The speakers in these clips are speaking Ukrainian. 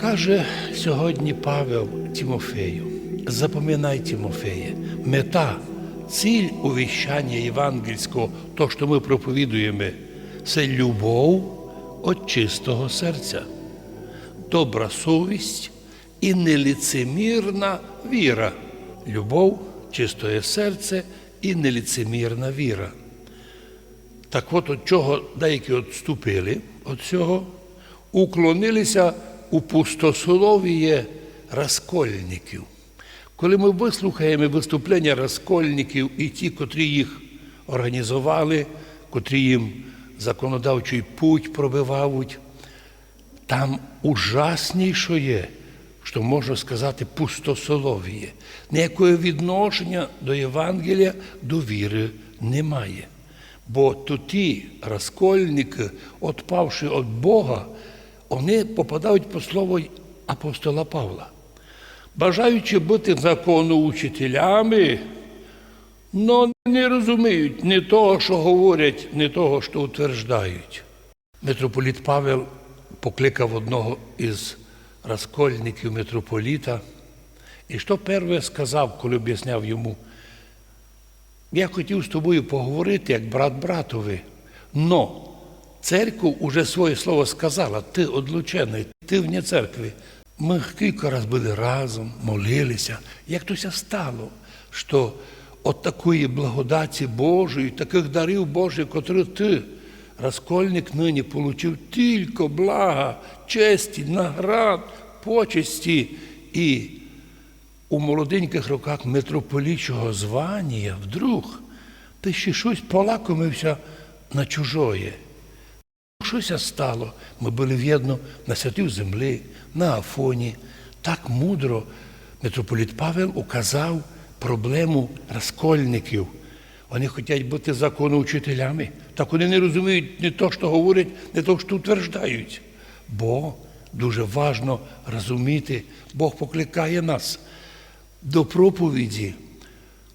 Каже сьогодні Павел Тимофею, запам'ятай Тимофеє, мета, ціль увіщання євангельського, то, що ми проповідуємо, це любов від чистого серця, добра совість і неліцемірна віра. Любов, чистое серце і неліцемірна віра. Так от від чого деякі відступили від цього, уклонилися у пустословіє розкольників. Коли ми вислухаємо виступлення розкольників і ті, котрі їх організували, котрі їм законодавчий путь пробивають, там ужасніше є, що можна сказати, пустосоловіє. Ніякого відношення до Євангелія, до віри немає. Бо ті розкольники, відпавши від Бога, вони попадають по слово апостола Павла. Бажаючи бути законоучителями, но не розуміють ні того, що говорять, ні того, що утверждають. Митрополіт Павел покликав одного із розкольників митрополіта, і що перше сказав, коли об'ясняв йому, я хотів з тобою поговорити як брат братові, но церква уже своє слово сказала, ти одлучений, ти вне церкви. Ми кілька разів були разом, молилися. Як то ся стало, що от такої благодаті Божої, таких дарів Божих, котрі ти, розкольник нині, получив тільки блага, честі, наград, почесті і у молоденьких роках митрополічого звання вдруг ти ще щось полакомився на чужоє. Щося стало. Ми були в'єдно на святій землі, на Афоні. Так мудро митрополіт Павел указав проблему розкольників. Вони хочуть бути законоучителями. Так вони не розуміють не то, що говорять, не то, що утверждають. Бо дуже важно розуміти, Бог покликає нас до проповіді,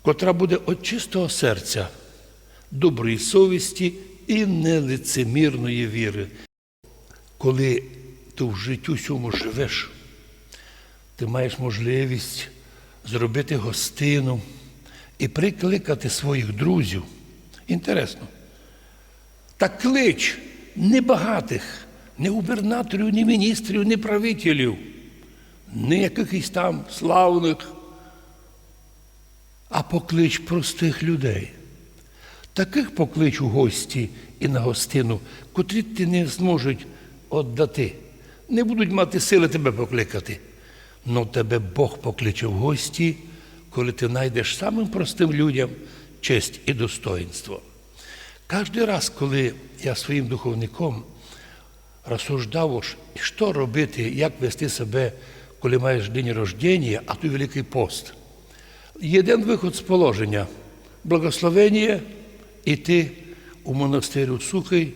котра буде від чистого серця, доброї совісті і нелицемірної віри. Коли ти в життю цьому живеш, ти маєш можливість зробити гостину і прикликати своїх друзів. Інтересно. Та клич не багатих, не губернаторів, ні міністрів, ні правителів, не якихось там славних, а поклич простих людей. Таких поклич у гості і на гостину, котрі ти не зможуть віддати, не будуть мати сили тебе покликати. Но тебе Бог покличе в гості, коли ти знайдеш самим простим людям честь і достоинство. Кожен раз, коли я своїм духовником розсуждав, що робити, як вести себе, коли маєш день рождення, а то Великий пост. Єдин виход з положення благословення іти у монастир Сухий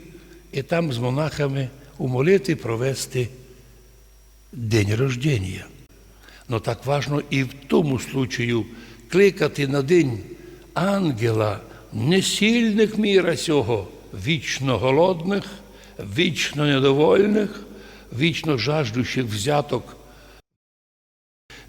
і там з монахами умолити провести день рождення. Но так важно і в тому случаю кликати на день ангела не сильних міра сього, вічно голодних, вічно недовольних, вічно жаждущих взяток.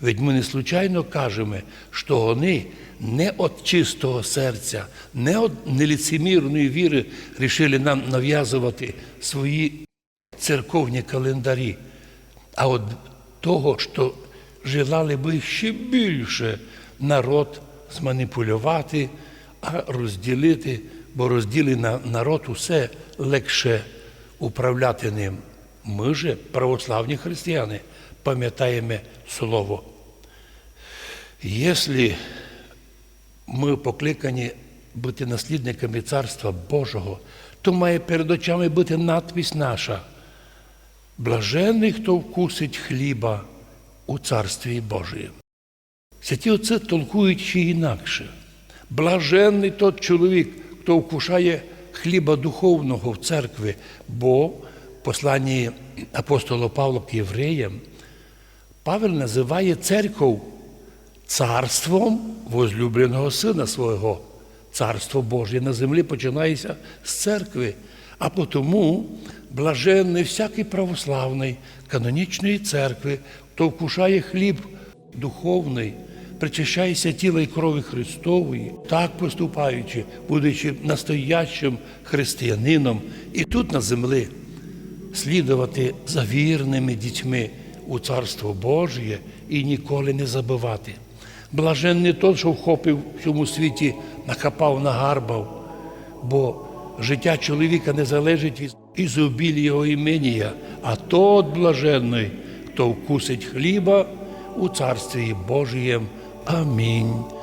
Ведь ми не случайно кажемо, що вони не від чистого серця, не від неліцемірної віри рішили нам нав'язувати свої церковні календарі, а від того, що желали би ще більше народ зманіпулювати, а розділити, бо розділена народ усе легше управляти ним. Ми же, православні християни, пам'ятаємо слово. Якщо ми покликані бути наслідниками Царства Божого, то має перед очами бути надпись наша. Блажений, хто вкусить хліба у Царстві Божієм. Святі отці толкують ще інакше. Блаженний тот чоловік, хто вкушає хліба духовного в церкві, бо в посланні апостола Павла к євреям Павел називає церков царством возлюбленого сина свого. Царство Боже на землі починається з церкви, А потому блаженний всякий православний канонічної церкви, хто вкушає хліб духовний, причащається тіла і крові Христової, так поступаючи, будучи настоящим християнином і тут на землі, слідувати за вірними дітьми у Царство Божє і ніколи не забивати. Блаженний той, що вхопив в цьому світі, накапав, нагарбав, бо життя чоловіка не залежить від ізобілля його іменія, а тот блаженний, хто вкусить хліба у Царстві Божієм. Амінь.